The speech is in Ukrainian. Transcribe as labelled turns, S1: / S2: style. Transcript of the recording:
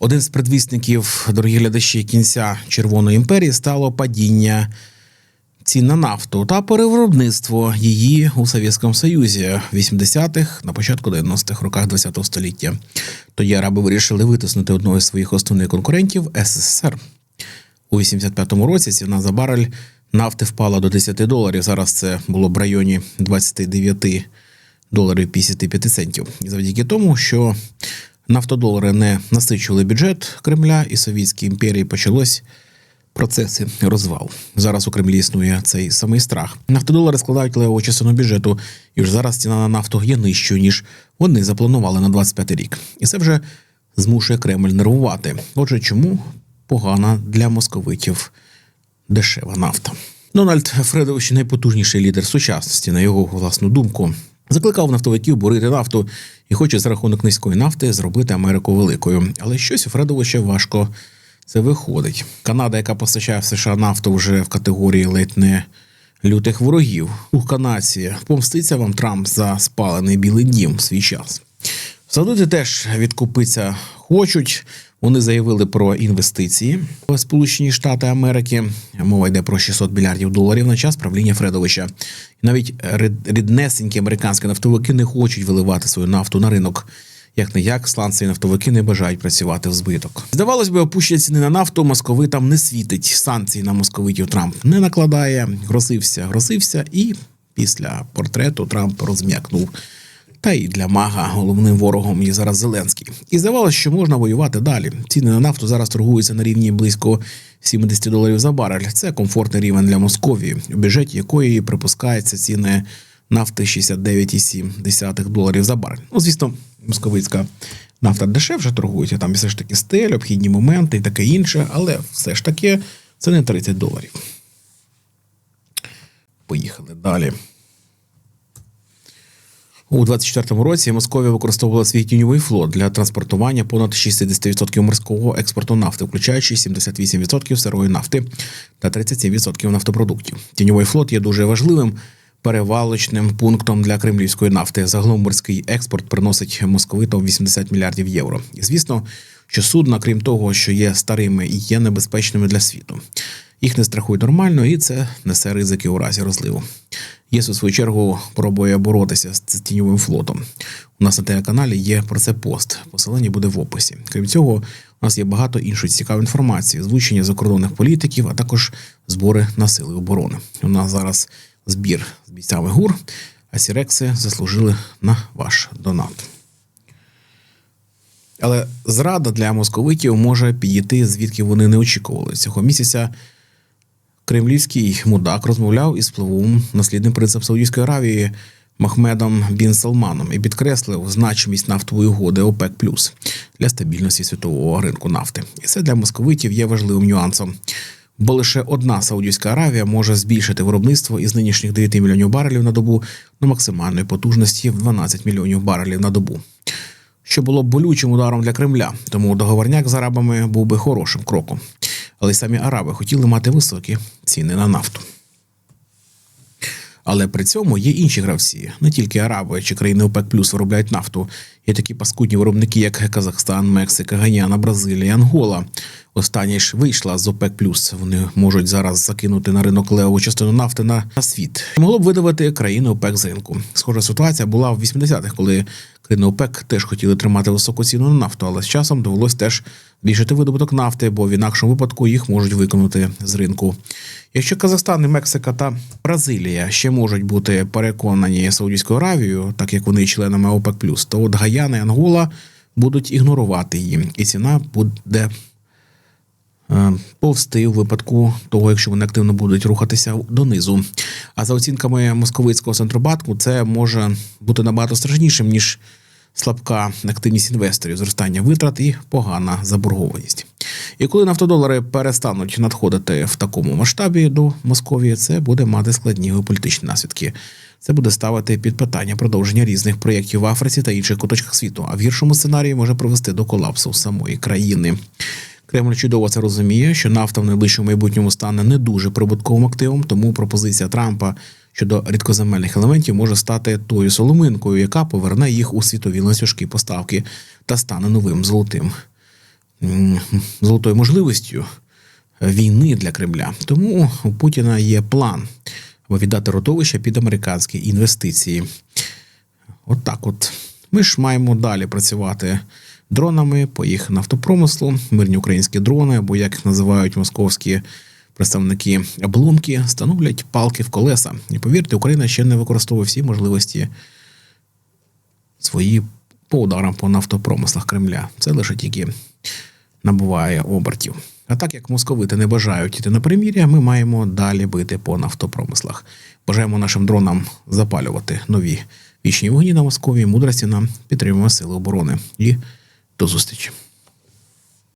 S1: Один з предвісників, дорогі глядачі, кінця Червоної імперії стало падіння цін на нафту та перевиробництво її у Совєтському Союзі 80-х, на початку 90-х роках ХХ століття. Тоді араби вирішили витиснути одного з своїх основних конкурентів СССР. У 85-му році ціна за барель нафти впала до 10 доларів. Зараз це було б в районі 29 доларів 55 центів. І завдяки тому, що нафтодолари не насичували бюджет Кремля і Совєтській імперії, почалось процеси розвал. Зараз у Кремлі існує цей самий страх. Нафтодолари складають левову частину бюджету, і вже зараз ціна на нафту є нижчою, ніж вони запланували на 25 рік. І це вже змушує Кремль нервувати. Отже, чому погана для московитів дешева нафта? Дональд Фредович найпотужніший лідер сучасності, на його власну думку. Закликав нафтовиків бурити нафту і хоче за рахунок низької нафти зробити Америку великою. Але щось у Фредовича важко це виходить. Канада, яка постачає в США нафту вже в категорії ледь не лютих ворогів. У канадці помститься вам Трамп за спалений білий дім в свій час. Саудити теж відкупитися хочуть. Вони заявили про інвестиції в Сполучені Штати Америки. Мова йде про 600 мільярдів доларів на час правління Фредовича. І навіть рід- ріднесенькі американські нафтовики не хочуть виливати свою нафту на ринок. Як не як, сланцеві нафтовики не бажають працювати в збиток. Здавалось би, опущення ціни на нафту московитам не світить. Санкцій на московитів Трамп не накладає. Грозився, грозився, і після портрету Трамп розм'якнув. Та й для мага головним ворогом є зараз Зеленський. І здавалося, що можна воювати далі. Ціни на нафту зараз торгуються на рівні близько 70 доларів за барель. Це комфортний рівень для Московії, у бюджеті якої припускається ціни нафти 69,7 доларів за барель. Ну, звісно, московицька нафта дешевше торгується. Там все ж таки стель, обхідні моменти і таке інше, але все ж таки це не 30 доларів. Поїхали далі. У 24-му році Московія використовувала свій тіньовий флот для транспортування понад 60% морського експорту нафти, включаючи 78% сирої нафти та 37% нафтопродуктів. Тіньовий флот є дуже важливим перевалочним пунктом для кремлівської нафти. Загалом морський експорт приносить московитам 80 мільярдів євро. І звісно, що судна, крім того, що є старими, і є небезпечними для світу. Їх не страхують нормально, і це несе ризики у разі розливу. ЄС, у свою чергу, пробує боротися з тіньовим флотом. У нас на телеканалі є про це пост. Посилання буде в описі. Крім цього, у нас є багато іншої цікавої інформації, звучення закордонних політиків, а також збори на сили оборони. У нас зараз збір з бійцями ГУР, а Сірекси заслужили на ваш донат. Але зрада для московитів може підійти, звідки вони не очікували. Цього місяця кремлівський мудак розмовляв із впливовим наслідним принцем Саудівської Аравії Махмедом Бін Салманом і підкреслив значимість нафтової угоди ОПЕК Плюс для стабільності світового ринку нафти. І це для московитів є важливим нюансом. Бо лише одна Саудівська Аравія може збільшити виробництво із нинішніх 9 мільйонів барелів на добу до максимальної потужності в 12 мільйонів барелів на добу що було болючим ударом для Кремля, тому договорняк з арабами був би хорошим кроком. Але й самі араби хотіли мати високі ціни на нафту. Але при цьому є інші гравці, не тільки араби чи країни ОПЕК плюс виробляють нафту. Є такі паскудні виробники, як Казахстан, Мексика, Гаяна, Бразилія, Ангола. Остання ж вийшла з ОПЕК плюс. Вони можуть зараз закинути на ринок левову частину нафти на світ. Могло б видавати країни ОПЕК з ринку. Схожа ситуація була в 80-х, коли країни ОПЕК теж хотіли тримати високу ціну на нафту, але з часом довелось теж збільшити видобуток нафти, бо в інакшому випадку їх можуть виконати з ринку. Якщо Казахстан, Мексика та Бразилія ще можуть бути переконані Саудівською Аравією, так як вони членами ОПЕК+, то от Гаяна і Ангола будуть ігнорувати її, і ціна буде е, повсти у випадку того, якщо вони активно будуть рухатися донизу. А за оцінками московицького центробанку, це може бути набагато страшнішим ніж слабка активність інвесторів, зростання витрат і погана заборгованість. І коли нафтодолари перестануть надходити в такому масштабі до Московії, це буде мати складні геополітичні наслідки. Це буде ставити під питання продовження різних проєктів в Африці та інших куточках світу. А в гіршому сценарії може привести до колапсу самої країни. Кремль чудово це розуміє, що нафта в найближчому майбутньому стане не дуже прибутковим активом, тому пропозиція Трампа щодо рідкоземельних елементів може стати тою соломинкою, яка поверне їх у світові ланцюжки поставки та стане новим золотим золотою можливістю війни для Кремля. Тому у Путіна є план віддати родовище під американські інвестиції. От так от. Ми ж маємо далі працювати дронами по їх нафтопромислу, мирні українські дрони, або як називають московські представники обломки, становлять палки в колеса. І повірте, Україна ще не використовує всі можливості свої по ударам по нафтопромислах Кремля. Це лише тільки набуває обертів. А так як московити не бажають іти на примір'я, ми маємо далі бити по нафтопромислах. Бажаємо нашим дронам запалювати нові вічні вогні на Москові, мудрості нам підтримуємо сили оборони. І до зустрічі.